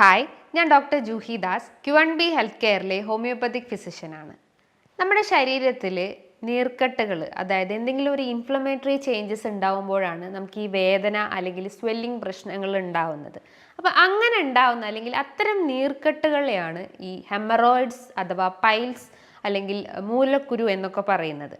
Hi ഞാൻ doctor Juhi Das Q and B health കെയറിലെ homeopathic ഫിസിഷ്യനാണ്. നമ്മുടെ ശരീരത്തിൽ നീർക്കെട്ടുകൾ അതായത് എന്തെങ്കിലും ഒരു ഇൻഫ്ലമേറ്ററി ചേഞ്ചസ് ഉണ്ടാവുമ്പോഴാണ് നമുക്ക് ഈ വേദന അല്ലെങ്കിൽ സ്വെല്ലിംഗ് പ്രശ്നങ്ങൾ ഉണ്ടാവുന്നത്. അപ്പോൾ അങ്ങനെ ഉണ്ടാവുന്ന അല്ലെങ്കിൽ അത്തരം നീർക്കെട്ടുകളെയാണ് ഈ ഹെമറോയിഡ്സ് അഥവാ പൈൽസ് അല്ലെങ്കിൽ മൂലക്കുരു എന്നൊക്കെ പറയുന്നത്.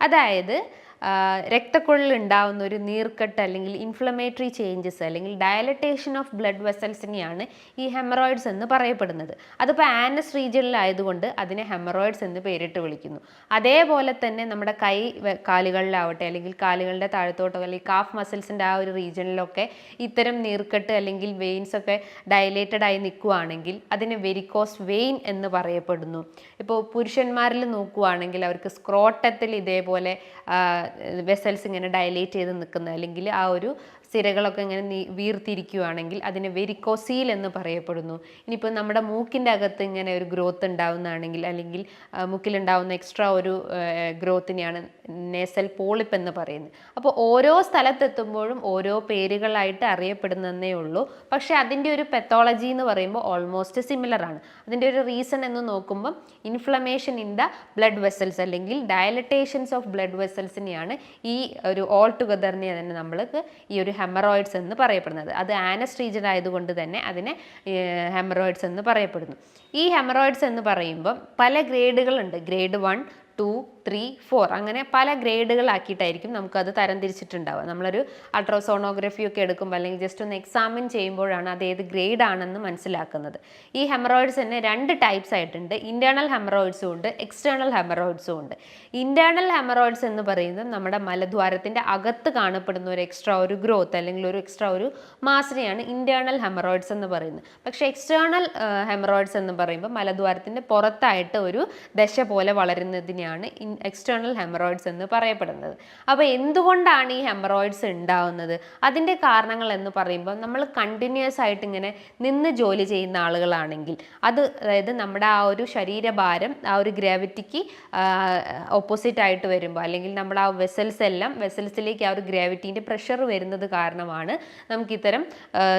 അതായത് ആ, രക്തക്കുഴലിൽ ഉണ്ടാവുന്ന ഒരു നീർക്കെട്ട് അല്ലെങ്കിൽ ഇൻഫ്ലമേറ്ററി ചേഞ്ചസ് അല്ലെങ്കിൽ ഡയലറ്റേഷൻ ഓഫ് ബ്ലഡ് വെസൽസിനെയാണ് ഈ ഹെമറോയിഡ്സ് എന്ന് പറയപ്പെടുന്നത്. അതിപ്പോൾ ആനസ് റീജിയനിലായതുകൊണ്ട് അതിനെ ഹെമറോയിഡ്സ് എന്ന് പേരിട്ട് വിളിക്കുന്നു. അതേപോലെ തന്നെ നമ്മുടെ കൈ കാലുകളിലാവട്ടെ അല്ലെങ്കിൽ കാലുകളുടെ താഴത്തോട്ടോ അല്ലെങ്കിൽ കാഫ് മസിൽസിന്റെ ആ ഒരു റീജിയനിലൊക്കെ ഇത്തരം നീർക്കെട്ട് അല്ലെങ്കിൽ വെയിൻസ് ഒക്കെ ഡയലേറ്റഡ് ആയി നിൽക്കുകയാണെങ്കിൽ അതിന് വെരിക്കോസ് വെയിൻ എന്ന് പറയപ്പെടുന്നു. ഇപ്പോൾ പുരുഷന്മാരിൽ നോക്കുകയാണെങ്കിൽ അവർക്ക് സ്ക്രോട്ടത്തിൽ ഇതേപോലെ വെസൽസ് ഇങ്ങനെ ഡയലേറ്റ് ചെയ്ത് നിൽക്കുന്ന അല്ലെങ്കിൽ ആ ഒരു സിരകളൊക്കെ ഇങ്ങനെ വീർത്തിരിക്കുകയാണെങ്കിൽ അതിനെ വെരിക്കോസീൽ എന്ന് പറയപ്പെടുന്നു. ഇനിയിപ്പോൾ നമ്മുടെ മൂക്കിന്റെ അകത്ത് ഇങ്ങനെ ഒരു ഗ്രോത്ത് ഉണ്ടാവുന്നതാണെങ്കിൽ അല്ലെങ്കിൽ മൂക്കിലുണ്ടാവുന്ന എക്സ്ട്രാ ഒരു ഗ്രോത്തിനെയാണ് നേസൽ പോളിപ്പ് എന്ന് പറയുന്നത്. അപ്പോൾ ഓരോ സ്ഥലത്തെത്തുമ്പോഴും ഓരോ പേരുകളായിട്ട് അറിയപ്പെടുന്നതേ ഉള്ളൂ. പക്ഷേ അതിന്റെ ഒരു പെത്തോളജി എന്ന് പറയുമ്പോൾ ഓൾമോസ്റ്റ് സിമിലർ ആണ്. അതിന്റെ ഒരു റീസൺ എന്ന് നോക്കുമ്പം inflammation in the blood vessels അല്ലെങ്കിൽ ഡയലറ്റേഷൻസ് ഓഫ് ബ്ലഡ് വെസൽസിനെയാണ് ഈ ഒരു ഓൾ ടുഗദറിനെ തന്നെ നമ്മൾക്ക് ഈ ഒരു ഹെമറോയിഡ്സ് എന്ന് പറയപ്പെടുന്നത്. അത് ആനസ് റീജൻ ആയതുകൊണ്ട് തന്നെ അതിനെ ഹെമറോയിഡ്സ് എന്ന് പറയപ്പെടുന്നു. ഈ ഹെമറോയിഡ്സ് എന്ന് പറയുമ്പം പല ഗ്രേഡുകളുണ്ട് grade one two three four അങ്ങനെ പല ഗ്രേഡുകളാക്കിയിട്ടായിരിക്കും നമുക്കത് തരംതിരിച്ചിട്ടുണ്ടാവുക. നമ്മളൊരു അൾട്രാസോണോഗ്രഫി ഒക്കെ എടുക്കുമ്പോൾ അല്ലെങ്കിൽ ജസ്റ്റ് ഒന്ന് എക്സാമിൻ ചെയ്യുമ്പോഴാണ് അത് ഏത് ഗ്രേഡ് ആണെന്ന് മനസ്സിലാക്കുന്നത്. ഈ ഹെമറോയിഡ്സ് തന്നെ രണ്ട് ടൈപ്സ് ആയിട്ടുണ്ട്. ഇന്റേർണൽ ഹെമറോയിഡ്സും ഉണ്ട് എക്സ്റ്റേണൽ ഹെമറോയിഡ്സും ഉണ്ട്. ഇന്റേർണൽ ഹെമറോയിഡ്സ് എന്ന് പറയുന്നത് നമ്മുടെ മലദ്വാരത്തിന്റെ അകത്ത് കാണപ്പെടുന്ന ഒരു എക്സ്ട്രാ ഒരു ഗ്രോത്ത് അല്ലെങ്കിൽ ഒരു എക്സ്ട്രാ ഒരു മാസിനെയാണ് ഇന്റേർണൽ ഹെമറോയിഡ്സ് എന്ന് പറയുന്നത്. പക്ഷേ എക്സ്റ്റേണൽ ഹെമറോയിഡ്സ് എന്ന് പറയുമ്പോൾ മലദ്വാരത്തിന്റെ പുറത്തായിട്ട് ഒരു ദശ പോലെ വളരുന്നതിനെയാണ് എക്സ്റ്റേണൽ ഹെമറോയിഡ്സ് എന്ന് പറയപ്പെടുന്നത്. അപ്പോൾ എന്തുകൊണ്ടാണ് ഈ ഹെമറോയിഡ്സ് ഉണ്ടാവുന്നത്? അതിന്റെ കാരണങ്ങൾ എന്ന് പറയുമ്പോൾ നമ്മൾ കണ്ടിന്യൂസ് ആയിട്ട് ഇങ്ങനെ നിന്ന് ജോലി ചെയ്യുന്ന ആളുകളാണെങ്കിൽ അത് അതായത് നമ്മുടെ ആ ഒരു ശരീരഭാരം ആ ഒരു ഗ്രാവിറ്റിക്ക് ഓപ്പോസിറ്റ് ആയിട്ട് വരുമ്പോൾ അല്ലെങ്കിൽ നമ്മുടെ ആ വെസൽസ് എല്ലാം വെസൽസിലേക്ക് ആ ഒരു ഗ്രാവിറ്റീന്റെ പ്രഷർ വരുന്നത് കാരണമാണ് നമുക്ക് ഇത്തരം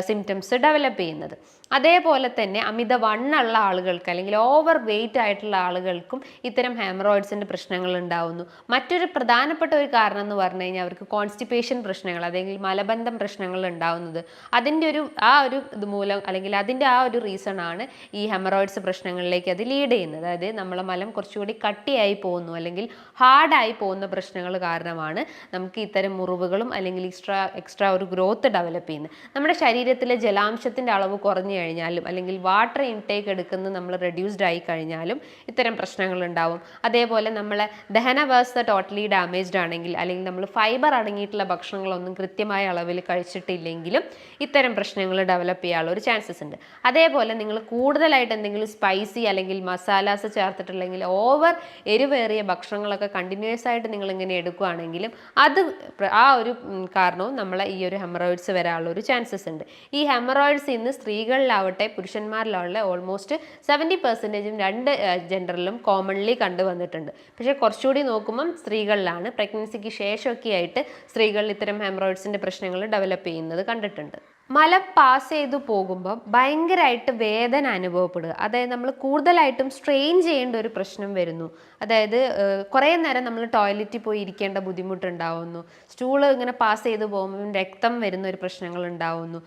സിംറ്റംസ് ഡെവലപ്പ് ചെയ്യുന്നത്. അതേപോലെ തന്നെ അമിത വണ്ണുള്ള ആളുകൾക്ക് അല്ലെങ്കിൽ ഓവർ വെയിറ്റ് ആയിട്ടുള്ള ആളുകൾക്കും ഇത്തരം ഹെമറോയിഡ്സിന്റെ പ്രശ്നങ്ങൾ ഉണ്ടാവുന്നു. മറ്റൊരു പ്രധാനപ്പെട്ട ഒരു കാരണം എന്ന് പറഞ്ഞു കഴിഞ്ഞാൽ അവർക്ക് കോൺസ്റ്റിപ്പേഷൻ പ്രശ്നങ്ങൾ അല്ലെങ്കിൽ മലബന്ധം പ്രശ്നങ്ങൾ ഉണ്ടാവുന്നത്. അതിന്റെ ഒരു ആ ഒരു ഇത് മൂലം അല്ലെങ്കിൽ അതിന്റെ ആ ഒരു റീസൺ ആണ് ഈ ഹെമറോയിഡ്സ് പ്രശ്നങ്ങളിലേക്ക് അത് ലീഡ് ചെയ്യുന്നത്. അതായത് നമ്മളെ മലം കുറച്ചുകൂടി കട്ടിയായി പോകുന്നു അല്ലെങ്കിൽ ഹാർഡായി പോകുന്ന പ്രശ്നങ്ങൾ കാരണമാണ് നമുക്ക് ഇത്തരം മുറിവുകളും അല്ലെങ്കിൽ എക്സ്ട്രാ എക്സ്ട്രാ ഒരു ഗ്രോത്ത് ഡെവലപ്പ് ചെയ്യുന്നത്. നമ്മുടെ ശരീരത്തിലെ ജലാംശത്തിന്റെ അളവ് കുറഞ്ഞു കഴിഞ്ഞാലും അല്ലെങ്കിൽ വാട്ടർ ഇൻടേക്ക് എടുക്കുന്നത് നമ്മൾ റെഡ്യൂസ്ഡ് ആയി കഴിഞ്ഞാലും ഇത്തരം പ്രശ്നങ്ങൾ ഉണ്ടാവും. അതേപോലെ നമ്മളെ ദഹന വ്യവസ്ഥ ടോട്ടലി ഡാമേജ്ഡ് ആണെങ്കിൽ അല്ലെങ്കിൽ നമ്മൾ ഫൈബർ അടങ്ങിയിട്ടുള്ള ഭക്ഷണങ്ങളൊന്നും കൃത്യമായ അളവിൽ കഴിച്ചിട്ടില്ലെങ്കിലും ഇത്തരം പ്രശ്നങ്ങൾ ഡെവലപ്പ് ചെയ്യാനുള്ള ഒരു ചാൻസസ് ഉണ്ട്. അതേപോലെ നിങ്ങൾ കൂടുതലായിട്ട് എന്തെങ്കിലും സ്പൈസി അല്ലെങ്കിൽ മസാലാസ് ചേർത്തിട്ടില്ലെങ്കിൽ ഓവർ എരിവേറിയ ഭക്ഷണങ്ങളൊക്കെ കണ്ടിന്യൂസ് ആയിട്ട് നിങ്ങൾ ഇങ്ങനെ എടുക്കുകയാണെങ്കിലും അത് ആ ഒരു കാരണവും നമ്മളെ ഈ ഒരു ഹെമറോയിഡ്സ് വരാനുള്ള ഒരു ചാൻസസ് ഉണ്ട്. ഈ ഹെമറോയിഡ്സ് ഇന്ന് സ്ത്രീകളിലാവട്ടെ പുരുഷന്മാരിലാവട്ടെ ഓൾമോസ്റ്റ് സെവന്റി പെർസെന്റേജും രണ്ട് ജെൻഡറിലും കോമൺലി കണ്ടുവന്നിട്ടുണ്ട് പക്ഷേ കുറച്ചുകൂടി നോക്കുമ്പം സ്ത്രീകളിലാണ്. പ്രഗ്നൻസിക്ക് ശേഷമൊക്കെ ആയിട്ട് സ്ത്രീകളിൽ ഇത്തരം ഹെമറോയിഡ്സിന്റെ പ്രശ്നങ്ങൾ ഡെവലപ്പ് ചെയ്യുന്നത് കണ്ടിട്ടുണ്ട്. മലം പാസ് ചെയ്തു പോകുമ്പോൾ ഭയങ്കരമായിട്ട് വേദന അനുഭവപ്പെടുക. അതായത് നമ്മൾ കൂടുതലായിട്ടും സ്ട്രെയിൻ ചെയ്യേണ്ട ഒരു പ്രശ്നം വരുന്നു. അതായത് കുറേ നേരം നമ്മൾ ടോയ്ലറ്റിൽ പോയി ഇരിക്കേണ്ട ബുദ്ധിമുട്ടുണ്ടാവുന്നു. സ്റ്റൂൾ ഇങ്ങനെ പാസ് ചെയ്ത് പോകുമ്പോൾ രക്തം വരുന്ന ഒരു പ്രശ്നങ്ങൾ ഉണ്ടാവുന്നു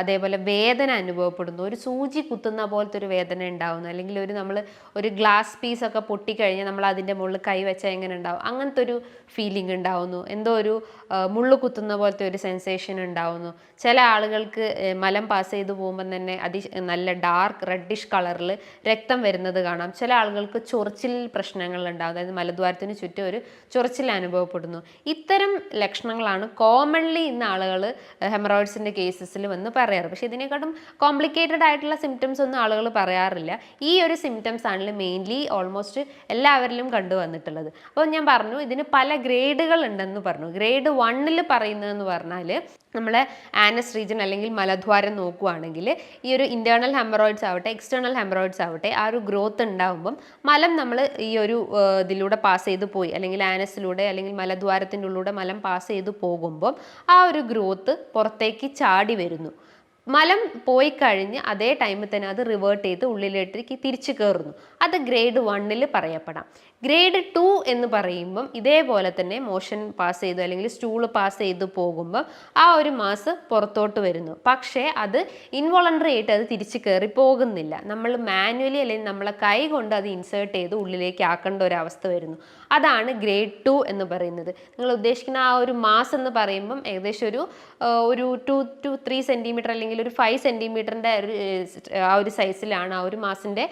അതേപോലെ വേദന അനുഭവപ്പെടുന്നു. ഒരു സൂചി കുത്തുന്ന പോലത്തെ ഒരു വേദന ഉണ്ടാവുന്നു. അല്ലെങ്കിൽ ഒരു നമ്മൾ ഒരു ഗ്ലാസ് പീസൊക്കെ പൊട്ടിക്കഴിഞ്ഞാൽ നമ്മൾ അതിന്റെ മുകളിൽ കൈ വെച്ചാൽ എങ്ങനെ ഉണ്ടാവും? അങ്ങനത്തെ ഒരു ഫീലിംഗ് ഉണ്ടാവുന്നു. എന്തോ ഒരു മുള്ളു കുത്തുന്ന പോലത്തെ ഒരു സെൻസേഷൻ ഉണ്ടാവുന്നു. ചില ആളുകൾക്ക് മലം പാസ് ചെയ്തു പോകുമ്പോൾ തന്നെ അതി നല്ല ഡാർക്ക് റെഡിഷ് കളറിൽ രക്തം വരുന്നത് കാണാം. ചില ആളുകൾക്ക് ചൊറിച്ചിൽ പ്രശ്നങ്ങൾ ഉണ്ടാകും അതായത് മലദ്വാരത്തിന് ചുറ്റും ഒരു ചൊറിച്ചിൽ അനുഭവപ്പെടുന്നു. ഇത്തരം ലക്ഷണങ്ങളാണ് കോമൺലി ഇന്ന് ആളുകൾ ഹെമറോയിഡ്സിന്റെ കേസസിൽ വന്ന് പറയാറ്. പക്ഷേ ഇതിനെക്കാട്ടും കോംപ്ലിക്കേറ്റഡ് ആയിട്ടുള്ള സിംറ്റംസ് ഒന്നും ആളുകൾ പറയാറില്ല. ഈ ഒരു സിംറ്റംസ് ആണല്ലോ മെയിൻലി ഓൾമോസ്റ്റ് എല്ലാവരിലും കണ്ടുവന്നിട്ടുള്ളത് അപ്പോൾ ഞാൻ പറഞ്ഞു ഇതിന് പല ഗ്രേഡുകൾ ഉണ്ടെന്ന് പറഞ്ഞു. ഗ്രേഡ് വണ്ണിൽ പറയുന്നതെന്ന് പറഞ്ഞാൽ നമ്മളെ ആനസ് റീജൻ അല്ലെങ്കിൽ മലദ്വാരം നോക്കുകയാണെങ്കിൽ ഈ ഒരു ഇന്റേർണൽ ഹെമറോയിഡ്സ് ആവട്ടെ എക്സ്റ്റേർണൽ ഹെമറോയിഡ്സ് ആവട്ടെ ആ ഒരു ഗ്രോത്ത് ഉണ്ടാകുമ്പം മലം നമ്മൾ ഈ ഒരു ഇതിലൂടെ പാസ് ചെയ്ത് പോയി അല്ലെങ്കിൽ ആനസിലൂടെ അല്ലെങ്കിൽ മലദ്വാരത്തിന്റെ ഉള്ളിലൂടെ മലം പാസ് ചെയ്ത് പോകുമ്പം ആ ഒരു ഗ്രോത്ത് പുറത്തേക്ക് ചാടി വരുന്നു. മലം പോയി കഴിഞ്ഞ് അതേ ടൈമിൽ തന്നെ അത് റിവേർട്ട് ചെയ്ത് ഉള്ളിലേക്ക് തിരിച്ചു കയറുന്നു അത് ഗ്രേഡ് വണ്ണിൽ പറയപ്പെടാം. ഗ്രേഡ് ടു എന്ന് പറയുമ്പം ഇതേപോലെ തന്നെ മോഷൻ പാസ് ചെയ്തു അല്ലെങ്കിൽ സ്റ്റൂൾ പാസ് ചെയ്തു പോകുമ്പോൾ ആ ഒരു മാസ് പുറത്തോട്ട് വരുന്നു. പക്ഷേ അത് ഇൻവോളണ്ടറി ആയിട്ട് അത് തിരിച്ച് കയറി പോകുന്നില്ല. നമ്മൾ മാനുവലി അല്ലെങ്കിൽ നമ്മളെ കൈ കൊണ്ട് അത് ഇൻസേർട്ട് ചെയ്ത് ഉള്ളിലേക്ക് ആക്കേണ്ട ഒരു അവസ്ഥ വരുന്നു. അതാണ് ഗ്രേഡ് ടു എന്ന് പറയുന്നത്. നിങ്ങൾ ഉദ്ദേശിക്കുന്ന ആ ഒരു മാസ് എന്ന് പറയുമ്പം ഏകദേശം ഒരു ഒരു ടു ടു ത്രീ സെന്റിമീറ്റർ അല്ലെങ്കിൽ ഒരു ഫൈവ് സെന്റിമീറ്ററിന്റെ ഒരു ആ ഒരു സൈസിലാണ് ആ ഒരു മാസിന്റെ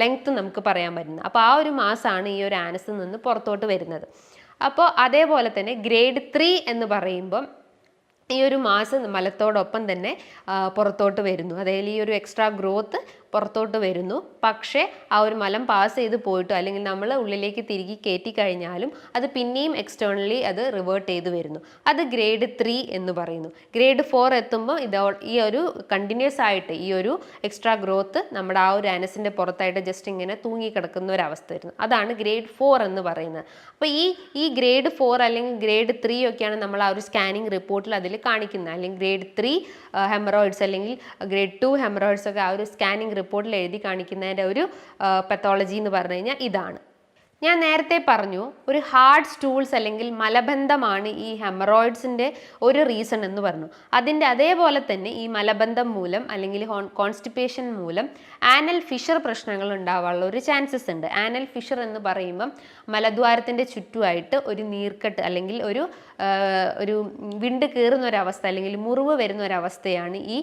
ലെങ്ത്ത് നമുക്ക് പറയാൻ പറ്റുന്നത്. അപ്പോൾ ആ ഒരു മാസമാണ് ഈ ഒരു ആനസിൽ നിന്ന് പുറത്തോട്ട് വരുന്നത്. അപ്പോൾ അതേപോലെ തന്നെ ഗ്രേഡ് ത്രീ എന്ന് പറയുമ്പം ഈ ഒരു മാസം മലത്തോടൊപ്പം തന്നെ പുറത്തോട്ട് വരുന്നു. അതായത് ഈ ഒരു എക്സ്ട്രാ ഗ്രോത്ത് പുറത്തോട്ട് വരുന്നു. പക്ഷേ ആ ഒരു മലം പാസ് ചെയ്ത് പോയിട്ടോ അല്ലെങ്കിൽ നമ്മൾ ഉള്ളിലേക്ക് തിരികെ കയറ്റി കഴിഞ്ഞാലും അത് പിന്നെയും എക്സ്റ്റേണലി അത് റിവേർട്ട് ചെയ്ത് വരുന്നു. അത് ഗ്രേഡ് ത്രീ എന്ന് പറയുന്നു. ഗ്രേഡ് ഫോർ എത്തുമ്പോൾ ഇത് ഈ ഒരു കണ്ടിന്യൂസ് ആയിട്ട് ഈ ഒരു എക്സ്ട്രാ ഗ്രോത്ത് നമ്മുടെ ആ ഒരു അനസിന്റെ പുറത്തായിട്ട് ജസ്റ്റ് ഇങ്ങനെ തൂങ്ങിക്കിടക്കുന്ന ഒരു അവസ്ഥ വരുന്നു. അതാണ് ഗ്രേഡ് ഫോർ എന്ന് പറയുന്നത്. അപ്പോൾ ഈ ഈ ഗ്രേഡ് ഫോർ അല്ലെങ്കിൽ ഗ്രേഡ് ത്രീ ഒക്കെയാണ് നമ്മൾ ആ ഒരു സ്കാനിങ് റിപ്പോർട്ടിൽ അതിൽ കാണിക്കുന്നത്. അല്ലെങ്കിൽ ഗ്രേഡ് ത്രീ ഹെമറോയിഡ്സ് അല്ലെങ്കിൽ ഗ്രേഡ് ടു ഹെമറോയിഡ്സ് ഒക്കെ ആ ഒരു സ്കാനിങ് റിപ്പോർട്ടിൽ എഴുതി കാണിക്കുന്നതിന്റെ ഒരു പത്തോളജി എന്ന് പറഞ്ഞു കഴിഞ്ഞാൽ ഇതാണ്. ഞാൻ നേരത്തെ പറഞ്ഞു ഒരു ഹാർഡ് സ്റ്റൂൾസ് അല്ലെങ്കിൽ മലബന്ധമാണ് ഈ ഹെമറോയിഡ്സിന്റെ ഒരു റീസൺ എന്ന് പറഞ്ഞു. അതിന്റെ അതേപോലെ തന്നെ ഈ മലബന്ധം മൂലം അല്ലെങ്കിൽ കോൺസ്റ്റിപ്പേഷൻ മൂലം ആനൽ ഫിഷർ പ്രശ്നങ്ങൾ ഉണ്ടാവാനുള്ള ഒരു ചാൻസസ് ഉണ്ട്. ആനൽ ഫിഷർ എന്ന് പറയുമ്പം മലദ്വാരത്തിന്റെ ചുറ്റുമായിട്ട് ഒരു നീർക്കെട്ട് അല്ലെങ്കിൽ ഒരു ഒരു വിണ്ട് കയറുന്ന ഒരവസ്ഥ അല്ലെങ്കിൽ മുറിവ് വരുന്ന ഒരവസ്ഥയാണ് ഈ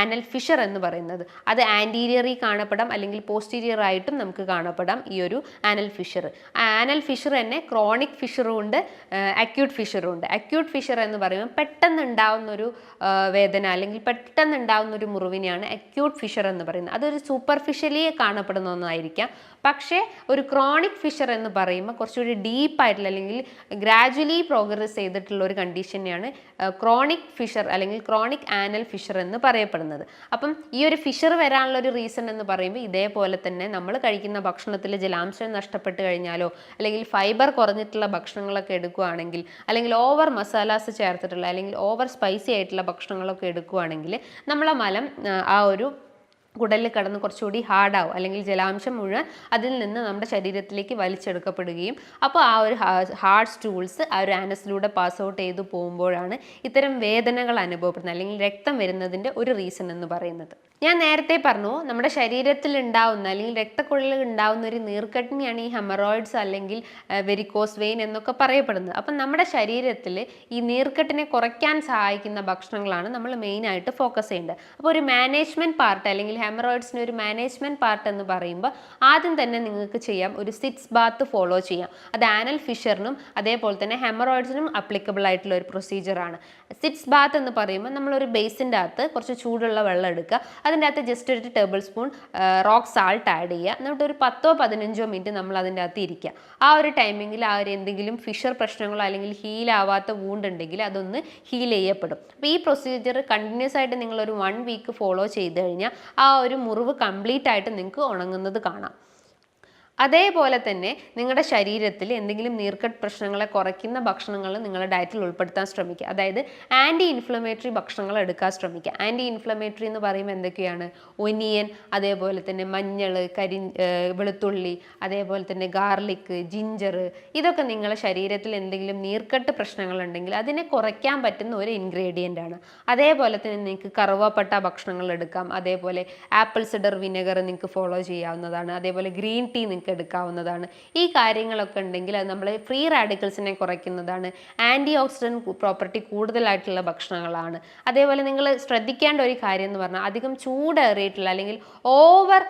ആനൽ ഫിഷർ എന്ന് പറയുന്നത്. അത് ആന്റീരിയറി കാണപ്പെടാം അല്ലെങ്കിൽ പോസ്റ്റീരിയർ ആയിട്ടും നമുക്ക് കാണപ്പെടാം ഈ ഒരു ആനൽ ഫിഷർ. ആനൽ ഫിഷർ തന്നെ ക്രോണിക് ഫിഷറും ഉണ്ട് അക്യൂട്ട് ഫിഷറും ഉണ്ട്. അക്യൂട്ട് ഫിഷർ എന്ന് പറയുമ്പോൾ പെട്ടെന്ന് ഉണ്ടാവുന്ന ഒരു വേദന അല്ലെങ്കിൽ പെട്ടെന്ന് ഉണ്ടാവുന്ന ഒരു മുറിവിനെയാണ് അക്യൂട്ട് ഫിഷർ എന്ന് പറയുന്നത്. അതൊരു സൂപ്പർഫിഷ്യലി കാണപ്പെടുന്ന ഒന്നായിരിക്കാം. പക്ഷേ ഒരു ക്രോണിക് ഫിഷർ എന്ന് പറയുമ്പോൾ കുറച്ചുകൂടി ഡീപ്പായിട്ടുള്ള അല്ലെങ്കിൽ ഗ്രാജുവലി പ്രോഗ്രസ് ചെയ്തിട്ടുള്ള ഒരു കണ്ടീഷനെയാണ് ക്രോണിക് ഫിഷർ അല്ലെങ്കിൽ ക്രോണിക് ആനൽ ഫിഷർ എന്ന് പറയപ്പെടുന്നത്. അപ്പം ഈ ഒരു ഫിഷർ വരാനുള്ള ഒരു റീസൺ എന്ന് പറയുമ്പോൾ ഇതേപോലെ തന്നെ നമ്മൾ കഴിക്കുന്ന ഭക്ഷണത്തിൽ ജലാംശം നഷ്ടപ്പെട്ട് കഴിഞ്ഞാലോ അല്ലെങ്കിൽ ഫൈബർ കുറഞ്ഞിട്ടുള്ള ഭക്ഷണങ്ങളൊക്കെ എടുക്കുകയാണെങ്കിൽ അല്ലെങ്കിൽ ഓവർ മസാലാസ് ചേർത്തിട്ടുള്ള അല്ലെങ്കിൽ ഓവർ സ്പൈസി ആയിട്ടുള്ള ഭക്ഷണങ്ങളൊക്കെ എടുക്കുകയാണെങ്കിൽ നമ്മളെ മലം ആ, ഒരു കുടലിൽ കടന്ന് കുറച്ചുകൂടി ഹാർഡാവും അല്ലെങ്കിൽ ജലാംശം മുഴുവൻ അതിൽ നിന്ന് നമ്മുടെ ശരീരത്തിലേക്ക് വലിച്ചെടുക്കപ്പെടുകയും. അപ്പോൾ ആ ഒരു ഹാർഡ് സ്റ്റൂൾസ് ആ ഒരു ആനസിലൂടെ പാസ് ഔട്ട് ചെയ്തു പോകുമ്പോഴാണ് ഇത്തരം വേദനകൾ അനുഭവപ്പെടുന്നത് അല്ലെങ്കിൽ രക്തം വരുന്നതിന്റെ ഒരു റീസൺ എന്ന് പറയുന്നത്. ഞാൻ നേരത്തെ പറഞ്ഞു നമ്മുടെ ശരീരത്തിൽ ഉണ്ടാവുന്ന അല്ലെങ്കിൽ രക്തക്കുഴലിൽ ഉണ്ടാവുന്ന ഒരു നീർക്കട്ടിനെയാണ് ഈ ഹെമറോയിഡ്സ് അല്ലെങ്കിൽ വെരിക്കോസ് വെയിൻ എന്നൊക്കെ പറയപ്പെടുന്നത്. അപ്പം നമ്മുടെ ശരീരത്തിൽ ഈ നീർക്കെട്ടിനെ കുറയ്ക്കാൻ സഹായിക്കുന്ന ഭക്ഷണങ്ങളാണ് നമ്മൾ മെയിനായിട്ട് ഫോക്കസ് ചെയ്യേണ്ടത്. അപ്പോൾ ഒരു മാനേജ്മെന്റ് പാർട്ട് അല്ലെങ്കിൽ ഹെമറോയിഡ്സിന് ഒരു മാനേജ്മെന്റ് പാർട്ട് എന്ന് പറയുമ്പോൾ ആദ്യം തന്നെ നിങ്ങൾക്ക് ചെയ്യാം ഒരു സിറ്റ്സ് ബാത്ത് ഫോളോ ചെയ്യാം. അത് ആനൽ ഫിഷറിനും അതേപോലെ തന്നെ ഹെമറോയിഡ്സിനും അപ്ലിക്കബിൾ ആയിട്ടുള്ള ഒരു പ്രൊസീജിയറാണ് സിറ്റ്സ് ബാത്ത് എന്ന് പറയുമ്പോൾ നമ്മളൊരു ബേസിന്റെ അകത്ത് കുറച്ച് ചൂടുള്ള വെള്ളം എടുക്കുക. അതിന്റെ അകത്ത് ജസ്റ്റ് ഒരു tablespoon rock salt add ചെയ്യുക. എന്നിട്ട് ഒരു പത്തോ പതിനഞ്ചോ മിനിറ്റ് നമ്മൾ അതിന്റെ അകത്ത് ഇരിക്കുക. ആ ഒരു ടൈമിങ്ങിൽ ആ ഒരു എന്തെങ്കിലും ഫിഷർ പ്രശ്നങ്ങളോ അല്ലെങ്കിൽ ഹീൽ ആവാത്ത വൂണ്ട് ഉണ്ടെങ്കിൽ അതൊന്ന് ഹീൽ ചെയ്യപ്പെടും. അപ്പോൾ ഈ പ്രൊസീജിയർ കണ്ടിന്യൂസ് ആയിട്ട് നിങ്ങളൊരു വൺ വീക്ക് ഫോളോ ചെയ്ത് കഴിഞ്ഞാൽ ആ ഒരു മുറിവ് കംപ്ലീറ്റ് ആയിട്ട് നിങ്ങൾക്ക് ഉണങ്ങുന്നത് കാണാം. അതേപോലെ തന്നെ നിങ്ങളുടെ ശരീരത്തിൽ എന്തെങ്കിലും നീർക്കട്ട് പ്രശ്നങ്ങളെ കുറയ്ക്കുന്ന ഭക്ഷണങ്ങൾ നിങ്ങളുടെ ഡയറ്റിൽ ഉൾപ്പെടുത്താൻ ശ്രമിക്കുക. അതായത് ആന്റി ഇൻഫ്ലമേറ്ററി ഭക്ഷണങ്ങൾ എടുക്കാൻ ശ്രമിക്കുക. ആന്റി ഇൻഫ്ലമേറ്ററി എന്ന് പറയുമ്പോൾ എന്തൊക്കെയാണ്? ഒനിയൻ അതേപോലെ തന്നെ മഞ്ഞൾ കരി വെളുത്തുള്ളി അതേപോലെ തന്നെ ഗാർലിക് ജിഞ്ചർ ഇതൊക്കെ നിങ്ങളുടെ ശരീരത്തിൽ എന്തെങ്കിലും നീർക്കട്ട് പ്രശ്നങ്ങൾ ഉണ്ടെങ്കിൽ അതിനെ കുറയ്ക്കാൻ പറ്റുന്ന ഒരു ഇൻഗ്രീഡിയന്റ് ആണ്. അതേപോലെ തന്നെ നിങ്ങൾക്ക് കറുവാപ്പട്ട ഭക്ഷണങ്ങൾ എടുക്കാം. അതേപോലെ ആപ്പിൾ സിഡർ വിനെഗർ നിങ്ങൾക്ക് ഫോളോ ചെയ്യാവുന്നതാണ്. അതേപോലെ ഗ്രീൻ ടീ നിങ്ങൾക്ക് എടുക്കാവുന്നതാണ്. ഈ കാര്യങ്ങളൊക്കെ ഉണ്ടെങ്കിൽ അത് നമ്മൾ ഫ്രീ റാഡിക്കൽസിനെ കുറയ്ക്കുന്നതാണ്. ആന്റി ഓക്സിഡന്റ് പ്രോപ്പർട്ടി കൂടുതലായിട്ടുള്ള ഭക്ഷണങ്ങളാണ്. അതേപോലെ നിങ്ങൾ ശ്രദ്ധിക്കേണ്ട ഒരു കാര്യം എന്ന് പറഞ്ഞാൽ അധികം ചൂടേറിയിട്ടുള്ള അല്ലെങ്കിൽ ഓവർ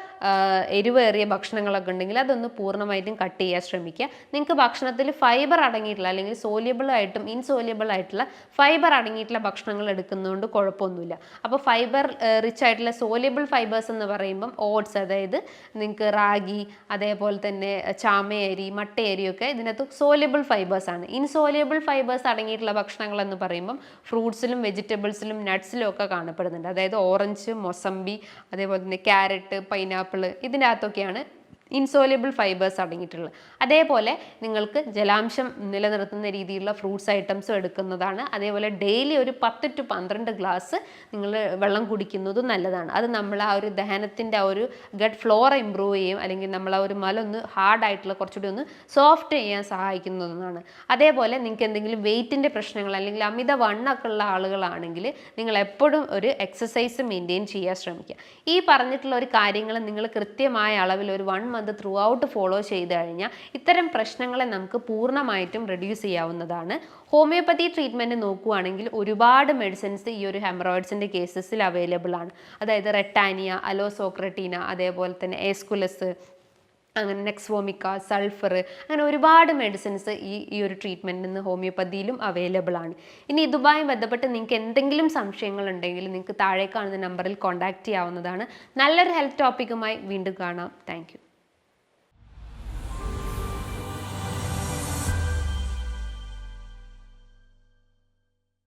എരിവേറിയ ഭക്ഷണങ്ങളൊക്കെ ഉണ്ടെങ്കിൽ അതൊന്ന് പൂർണമായിട്ടും കട്ട് ചെയ്യാൻ ശ്രമിക്കുക. നിങ്ങൾക്ക് ഭക്ഷണത്തിൽ ഫൈബർ അടങ്ങിയിട്ടുള്ള അല്ലെങ്കിൽ ഇൻസോലിയബിൾ ആയിട്ടുള്ള ഫൈബർ അടങ്ങിയിട്ടുള്ള ഭക്ഷണങ്ങൾ എടുക്കുന്നതുകൊണ്ട് കുഴപ്പമൊന്നുമില്ല. അപ്പോൾ ഫൈബർ റിച്ച് ആയിട്ടുള്ള സോലിയബിൾ ഫൈബേഴ്സ് എന്ന് പറയുമ്പം ഓട്സ് അതായത് നിങ്ങൾക്ക് റാഗി അതേപോലെ അതേപോലെ തന്നെ ചാമയരി മട്ടയരി ഒക്കെ ഇതിനകത്ത് സോലിയബിൾ ഫൈബേഴ്സ് ആണ്. ഇൻസോലിയബിൾ ഫൈബേഴ്സ് അടങ്ങിയിട്ടുള്ള ഭക്ഷണങ്ങൾ എന്ന് പറയുമ്പം ഫ്രൂട്ട്സിലും വെജിറ്റബിൾസിലും നട്ട്സിലും ഒക്കെ കാണപ്പെടുന്നുണ്ട്. അതായത് ഓറഞ്ച് മൊസമ്പി അതേപോലെ തന്നെ ക്യാരറ്റ് പൈനാപ്പിൾ ഇതിന്റെ അകത്തൊക്കെയാണ് ഇൻസോലിയബിൾ ഫൈബേഴ്സ് അടങ്ങിയിട്ടുള്ളത്. അതേപോലെ നിങ്ങൾക്ക് ജലാംശം നിലനിർത്തുന്ന രീതിയിലുള്ള ഫ്രൂട്ട്സ് ഐറ്റംസും എടുക്കുന്നതാണ്. അതേപോലെ ഡെയിലി ഒരു പത്ത് ടു പന്ത്രണ്ട് ഗ്ലാസ് നിങ്ങൾ വെള്ളം കുടിക്കുന്നതും നല്ലതാണ്. അത് നമ്മൾ ആ ഒരു ദഹനത്തിന്റെ ആ ഒരു ഗട്ട് ഫ്ലോറ ഇമ്പ്രൂവ് ചെയ്യും. അല്ലെങ്കിൽ നമ്മൾ ആ ഒരു മല ഒന്ന് ഹാർഡായിട്ടുള്ള കുറച്ചുകൂടി ഒന്ന് സോഫ്റ്റ് ചെയ്യാൻ സഹായിക്കുന്നതാണ്. അതേപോലെ നിങ്ങൾക്ക് എന്തെങ്കിലും വെയിറ്റിന്റെ പ്രശ്നങ്ങൾ അല്ലെങ്കിൽ അമിത വണ്ണൊക്കെ ഉള്ള ആളുകളാണെങ്കിൽ നിങ്ങൾ എപ്പോഴും ഒരു എക്സസൈസ് മെയിന്റെയിൻ ചെയ്യാൻ ശ്രമിക്കുക. ഈ പറഞ്ഞിട്ടുള്ള ഒരു കാര്യങ്ങൾ നിങ്ങൾ കൃത്യമായ അളവിൽ ഒരു വൺ ത്രൂ ഔട്ട് ഫോളോ ചെയ്ത് കഴിഞ്ഞാൽ ഇത്തരം പ്രശ്നങ്ങളെ നമുക്ക് പൂർണമായിട്ടും റെഡ്യൂസ് ചെയ്യാവുന്നതാണ്. ഹോമിയോപ്പതി ട്രീറ്റ്മെന്റ് നോക്കുകയാണെങ്കിൽ ഒരുപാട് മെഡിസിൻസ് ഈ ഒരു ഹെമറോയിഡ്സിന്റെ കേസസിൽ അവൈലബിൾ ആണ്. അതായത് റെട്ടാനിയ അലോസോക്രട്ടീന അതേപോലെ തന്നെ എസ്കുലസ് അങ്ങനെ നെക്സ്വോമിക്ക സൾഫർ അങ്ങനെ ഒരുപാട് മെഡിസിൻസ് ഈ ഈ ഒരു ട്രീറ്റ്മെന്റിൽ നിന്ന് ഹോമിയോപ്പതിയിലും അവൈലബിൾ ആണ്. ഇനി ഇതുമായി ബന്ധപ്പെട്ട് നിങ്ങൾക്ക് എന്തെങ്കിലും സംശയങ്ങൾ ഉണ്ടെങ്കിൽ നിങ്ങൾക്ക് താഴെ കാണുന്ന നമ്പറിൽ കോൺടാക്റ്റ് ചെയ്യാവുന്നതാണ്. നല്ലൊരു ഹെൽത്ത് ടോപ്പിക്കുമായി വീണ്ടും കാണാം. താങ്ക്